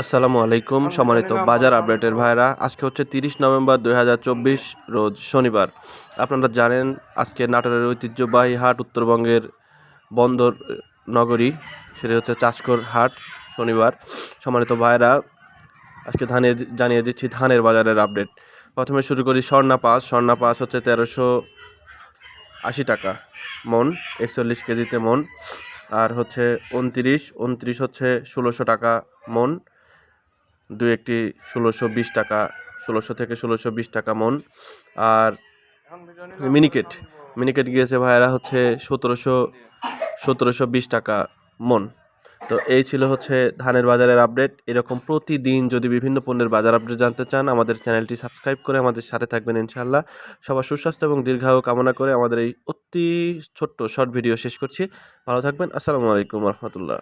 আসসালামু আলাইকুম সম্মানিত বাজার আপডেটের ভাইরা আজকে হচ্ছে তিরিশ নভেম্বর দু হাজার চব্বিশ রোজ শনিবার। আপনারা জানেন আজকে নাটোরের ঐতিহ্যবাহী হাট উত্তরবঙ্গের বন্দর নগরী সেটি হচ্ছে চাষকর হাট শনিবার। সম্মানিত ভাইরা আজকে ধানের জানিয়ে দিচ্ছি ধানের বাজারের আপডেট। প্রথমে শুরু করি স্বর্ণা পাস স্বর্ণা পাস হচ্ছে তেরোশো আশি টাকা মন একচল্লিশ কেজিতে মন। আর হচ্ছে উনত্রিশ উনত্রিশ হচ্ছে ষোলোশো টাকা মন। দু একটি ষোলোশো বিশ টাকা, ষোলোশো থেকে ষোলোশো বিশ টাকা মন। আর মিনিকেট মিনিকেট গিয়েছে ভাইয়েরা হচ্ছে সতেরোশো সতেরোশো বিশ টাকা মন। তো এই ছিল হচ্ছে ধানের বাজারের আপডেট। এরকম প্রতিদিন যদি বিভিন্ন পণ্যের বাজার আপডেট জানতে চান, আমাদের চ্যানেলটি সাবস্ক্রাইব করে আমাদের সাথে থাকবেন ইনশাআল্লাহ। সবার সুস্বাস্থ্য এবং দীর্ঘায়ু কামনা করে আমাদের এই অতি ছোট্ট শর্ট ভিডিও শেষ করছি। ভালো থাকবেন। আসসালামু আলাইকুম রহমতুল্লাহ।